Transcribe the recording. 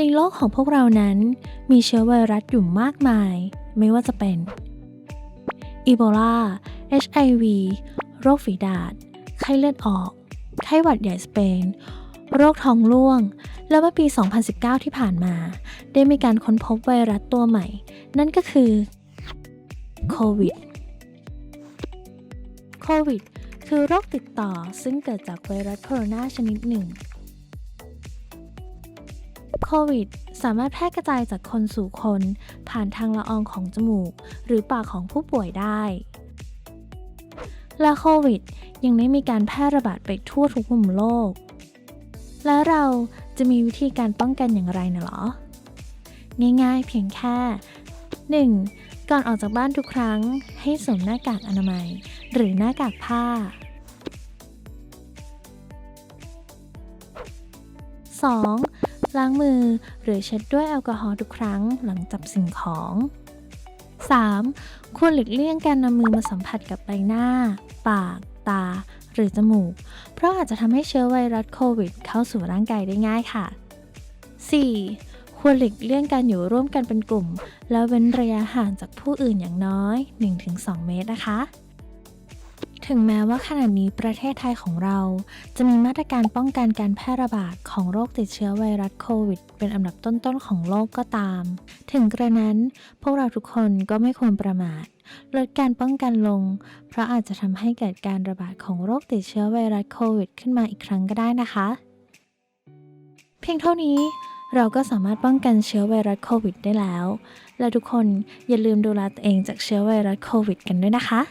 ในโลกของพวกเรานั้น มีเชื้อไวรัสอยู่มากมาย ไม่ว่าจะเป็นอีโบลา HIV โรคฝีดาษ ไข้เลือดออก ไข้หวัดใหญ่สเปน โรคท้องร่วง แล้วเมื่อปี 2019 ที่ผ่านมา ได้มีการค้นพบไวรัสตัวใหม่ นั่นก็คือโควิด โควิด คือโรคติดต่อซึ่งเกิดจากไวรัสโคโรนาชนิดหนึ่ง โควิดสามารถแพร่กระจายจากคนสู่คน ผ่านทางละอองของจมูก หรือปากของผู้ป่วยได้ และโควิด ยังได้มีการแพร่ระบาดไปทั่วทุกมุมโลก แล้วเราจะมีวิธีการป้องกันอย่างไรนะหรอ ง่ายๆเพียงแค่ 1. ก่อนออกจากบ้านทุกครั้ง ให้สวมหน้ากากอนามัย หรือหน้ากากผ้า 2. ล้างมือ หรือเช็ดด้วยแอลกอฮอล์ทุกครั้งหลังจับสิ่งของ 3. ควรหลีกเลี่ยงการนำมือมาสัมผัสกับใบหน้า ปาก ตา หรือจมูก เพราะอาจจะทำให้เชื้อไวรัสโควิด เข้าสู่ร่างกายได้ง่ายค่ะ 4. ควรหลีกเลี่ยงการอยู่ร่วมกันเป็นกลุ่ม แล้วเว้นระยะห่างจากผู้อื่นอย่างน้อย 1-2 เมตรนะคะ ถึงแม้ว่าขณะนี้ประเทศไทยของเราจะมีมาตรการป้องกันการแพร่ระบาดของโรคติดเชื้อไวรัสโควิด เป็นอันดับต้นๆของโลกก็ตาม ถึงกระนั้นพวกเราทุกคนก็ไม่ควรประมาทลดการป้องกันลง เพราะอาจจะทำให้เกิดการระบาดของโรคติดเชื้อไวรัสโควิด ขึ้นมาอีกครั้งก็ได้นะคะ เพียงเท่านี้เราก็สามารถป้องกันเชื้อไวรัสโควิดได้แล้ว และทุกคนอย่าลืมดูแลตัวเองจากเชื้อไวรัสโควิด กันด้วยนะคะ